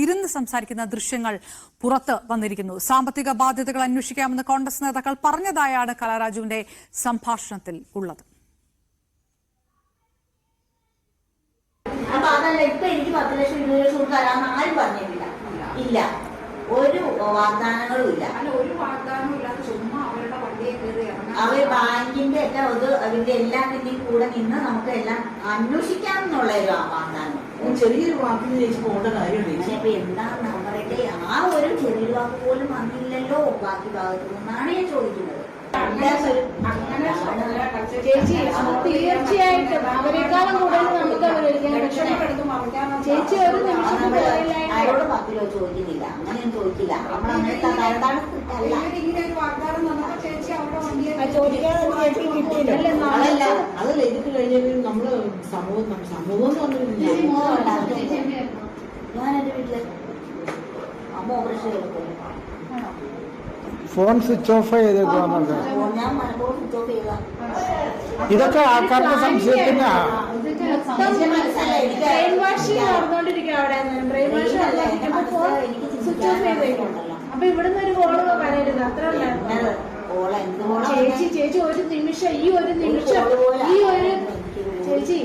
ഇരുന്ന് സംസാരിക്കുന്ന ദൃശ്യങ്ങൾ പുറത്ത് വന്നിരിക്കുന്നു. സാമ്പത്തിക ബാധ്യതകൾ അന്വേഷിക്കാമെന്ന് കോൺഗ്രസ് നേതാക്കൾ പറഞ്ഞതായാണ് കലാരാജുവിന്റെ സംഭാഷണത്തിൽ ഉള്ളത്. അപ്പൊ അതല്ല ഇപ്പൊ എനിക്ക് പത്ത് ലക്ഷം ഇരുപത് ലക്ഷം രൂപ തരാമെന്ന് ആരും പറഞ്ഞിട്ടില്ല. ഇല്ല. ഒരു വാഗ്ദാനങ്ങളും ഇല്ല. അല്ല ഒരു വാഗ്ദാനവും ഇല്ലാതെ ചുമ്മാ അവരുടെ അവർ ബാങ്കിന്റെ ഒക്കെ ഇത് അതിന്റെ എല്ലാത്തിന്റെയും കൂടെ നിന്ന് നമുക്ക് എല്ലാം അന്വേഷിക്കാം എന്നുള്ള ഒരു വാഗ്ദാനം ചെറിയൊരു വാക്കിന് ചേച്ചി പോകേണ്ട കാര്യമുണ്ട്. അപ്പൊ എന്താണ് അവരുടെ ആ ഒരു ചെറിയൊരു വാക്ക് പോലും വന്നില്ലല്ലോ ബാക്കി ഭാഗത്തു നിന്നാണ് ഞാൻ ചോദിക്കുന്നത്. ചേച്ചി തീർച്ചയായിട്ടും അവരെക്കാളും കൂടുതൽ നമുക്ക് അവരൊരിക്കാൻ ചേച്ചി ഒരു നിമിഷം ആരോട് പത്ത് രൂപ ചോദിക്കുന്നില്ല. അങ്ങനെയൊന്നും ചോദിക്കില്ല. അതല്ല അതല്ല. ഇതൊക്കെ കഴിഞ്ഞാൽ നമ്മൾ സമൂഹം സമൂഹം എന്ന് പറഞ്ഞില്ല ഞാൻ എന്റെ വീട്ടിൽ ഫോൺ സ്വിച്ച് ഓഫ് ചെയ്തേക്കുവാന്നുണ്ട് ഇതൊക്കെ ആൾക്കാരുടെ ചെയ്തേക്കും അപ്പൊ ഇവിടുന്ന് ഒരു കോൾ വരരുത്. അത്ര എന്നത് ഓളെ എന്ത് ചേച്ചി ചേച്ചി ഒരു നിമിഷം ഈ ഒരു നിമിഷം ഈ ഒരു ചേച്ചി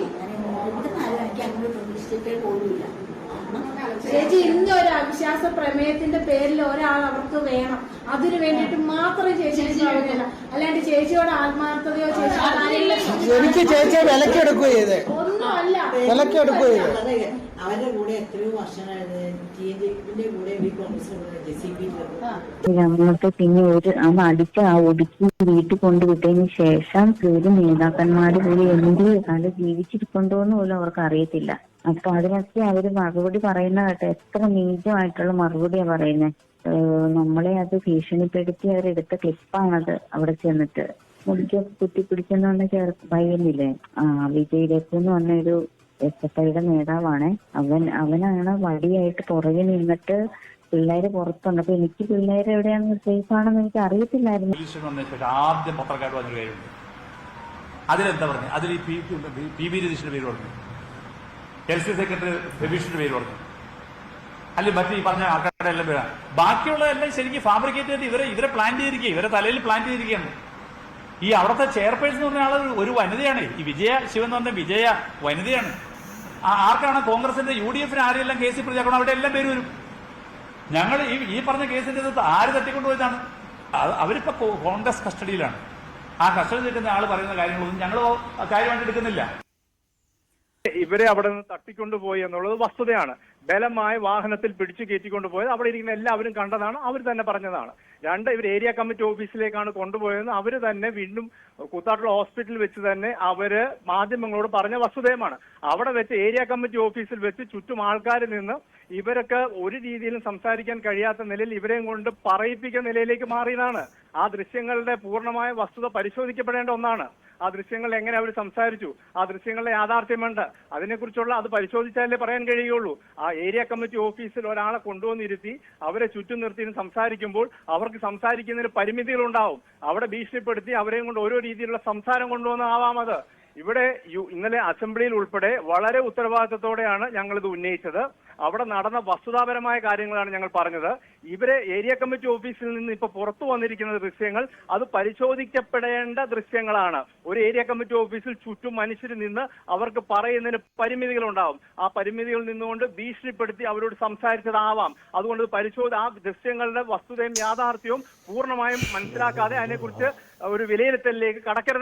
എനിക്ക് അങ്ങനെ പ്രതീക്ഷിച്ചിട്ടേ പോലുമില്ല ചേച്ചി ഇന്ന് ഒരു അവിശ്വാസ പ്രമേയത്തിന്റെ പേരിൽ ഒരാൾ അവർക്ക് വേണം. അതിനു വേണ്ടിയിട്ട് മാത്രം ചേച്ചി അല്ലാണ്ട് ചേച്ചിയോട് ആത്മാർത്ഥതയോ ചേച്ചിയെ വിലക്കെടുക്കുക ചെയ്തേ. ഒന്നുമല്ല. ചെയ്തേ. അവരുടെ കൂടെ എത്രയോ പിന്നെ ഒരു ആ അടിച്ച് ആ ഒടുക്കി വീട്ടിൽ കൊണ്ടുവിട്ടതിന് ശേഷം ഒരു നേതാക്കന്മാര് കൂടി എന്ത് ജീവിച്ചിരിപ്പുണ്ടോന്ന് പോലും അവർക്ക് അറിയത്തില്ല അപ്പൊ അതിനൊക്കെ അവർ മറുപടി പറയുന്ന കേട്ടോ എത്ര നീചമായിട്ടുള്ള മറുപടിയാ പറയുന്നത് നമ്മളെ അത് ഭീഷണിപ്പെടുത്തി അവരെടുത്ത ക്ലിപ്പാണത് അവിടെ ചെന്നിട്ട് മുടിക്ക് കുത്തിപ്പിടിച്ചെന്ന് പറഞ്ഞ ചേർ പയ്യനില്ലേ ആ വിജയ് എന്ന് പറഞ്ഞൊരു എസ് എഫ് ഐയുടെ നേതാവാണ് അവൻ അവനാണ് വടിയായിട്ട് പുറകെ നിന്നിട്ട് പിള്ളേര് പുറത്തുണ്ട് അപ്പൊ എനിക്ക് പിള്ളേര് എവിടെയാണ് സേഫ് ആണെന്ന് എനിക്ക് അറിയത്തില്ലായിരുന്നു ആദ്യം പത്രക്കാർ കാര്യമുണ്ട് അതിലെന്താ പറഞ്ഞു അതിൽ പി പറഞ്ഞു ഹെൽത്ത് സെക്രട്ടറി രവീഷിന്റെ പേര് പറഞ്ഞു. അല്ലെങ്കിൽ മറ്റു ഈ പറഞ്ഞ ആൾക്കാരുടെ എല്ലാം പേരാണ് ബാക്കിയുള്ളതെല്ലാം ശരിക്കും ഫാബ്രിക്കേറ്റ് ചെയ്ത് ഇവരെ ഇവരെ പ്ലാൻ ചെയ്തിരിക്കുക ഇവരെ തലയിൽ പ്ലാൻ ചെയ്തിരിക്കുകയാണ്. ഈ അവിടുത്തെ ചെയർപേഴ്സൺ എന്ന് പറഞ്ഞ ആൾ ഒരു വനിതയാണ്. ഈ വിജയ ശിവൻ എന്ന് പറഞ്ഞ വിജയ വനിതയാണ്. ആർക്കാണ് കോൺഗ്രസിന്റെ യു ഡി എഫിന് ആരെല്ലാം കേസിൽ പ്രതിയാക്കണം അവിടെ എല്ലാം പേര് വരും. ഞങ്ങൾ ഈ ഈ പറഞ്ഞ കേസിന്റെ അകത്ത് ആര് തട്ടിക്കൊണ്ടുപോയതാണ് അവരിപ്പോ കോൺഗ്രസ് കസ്റ്റഡിയിലാണ്. ആ കസ്റ്റഡി നിൽക്കുന്ന ആൾ പറയുന്ന കാര്യങ്ങളൊന്നും ഞങ്ങൾ കാര്യമായിട്ട് എടുക്കുന്നില്ല. ഇവരെ അവിടെ നിന്ന് തട്ടിക്കൊണ്ടുപോയി എന്നുള്ളത് വസ്തുതയാണ്. ബലമായ വാഹനത്തിൽ പിടിച്ചു കയറ്റിക്കൊണ്ടുപോയത് അവിടെ ഇരിക്കുന്ന എല്ലാവരും കണ്ടതാണ് അവർ തന്നെ പറഞ്ഞതാണ്. രണ്ട് ഇവർ ഏരിയ കമ്മിറ്റി ഓഫീസിലേക്കാണ് കൊണ്ടുപോയതെന്ന് അവർ തന്നെ വീണ്ടും കൂത്താട്ടുള്ള ഹോസ്പിറ്റലിൽ വെച്ച് തന്നെ അവർ മാധ്യമങ്ങളോട് പറഞ്ഞ വസ്തുതയുമാണ്. അവിടെ വെച്ച് ഏരിയ കമ്മിറ്റി ഓഫീസിൽ വെച്ച് ചുറ്റും ആൾക്കാർ നിന്ന് ഇവരൊക്കെ ഒരു രീതിയിലും സംസാരിക്കാൻ കഴിയാത്ത നിലയിൽ ഇവരെയും കൊണ്ട് പറയിപ്പിക്കുന്ന നിലയിലേക്ക് മാറിയതാണ്. ആ ദൃശ്യങ്ങളുടെ പൂർണമായ വസ്തുത പരിശോധിക്കപ്പെടേണ്ട ഒന്നാണ്. ആ ദൃശ്യങ്ങൾ എങ്ങനെ അവർ സംസാരിച്ചു? ആ ദൃശ്യങ്ങളുടെ യാഥാർത്ഥ്യമുണ്ട്. അതിനെക്കുറിച്ചുള്ള അത് പരിശോധിച്ചാലേ പറയാൻ കഴിയുള്ളൂ ആ ഏരിയ കമ്മിറ്റി ഓഫീസിൽ ഒരാളെ കൊണ്ടുവന്നിരുത്തി അവരെ ചുറ്റും നിർത്തി സംസാരിക്കുമ്പോൾ അവർക്ക് സംസാരിക്കുന്നതിന് പരിമിതികളുണ്ടാവും. അവിടെ ഭീഷണിപ്പെടുത്തി അവരെയും കൊണ്ട് ഓരോ രീതിയിലുള്ള സംസാരം കൊണ്ടുവന്നാവാം അത്. ഇവിടെ ഇന്നലെ അസംബ്ലിയിൽ ഉൾപ്പെടെ വളരെ ഉത്തരവാദിത്തത്തോടെയാണ് ഞങ്ങൾ ഇത് ഉന്നയിച്ചത്. അവിടെ നടന്ന വസ്തുതാപരമായ കാര്യങ്ങളാണ് ഞങ്ങൾ പറഞ്ഞത്. ഇവരെ ഏരിയ കമ്മിറ്റി ഓഫീസിൽ നിന്ന് ഇപ്പൊ പുറത്തു വന്നിരിക്കുന്ന ദൃശ്യങ്ങൾ അത് പരിശോധിക്കപ്പെടേണ്ട ദൃശ്യങ്ങളാണ്. ഒരു ഏരിയ കമ്മിറ്റി ഓഫീസിൽ ചുറ്റും മനുഷ്യർ നിന്ന് അവർക്ക് പറയുന്നതിന് പരിമിതികൾ ഉണ്ടാവും. ആ പരിമിതികളിൽ നിന്നുകൊണ്ട് ഭീഷണിപ്പെടുത്തി അവരോട് സംസാരിച്ചതാവാം. അതുകൊണ്ട് പരിശോധന ആ ദൃശ്യങ്ങളുടെ വസ്തുതയും യാഥാർത്ഥ്യവും പൂർണമായും മനസ്സിലാക്കാതെ അതിനെക്കുറിച്ച് ഒരു വിലയിരുത്തലിലേക്ക് കടക്കരുത്.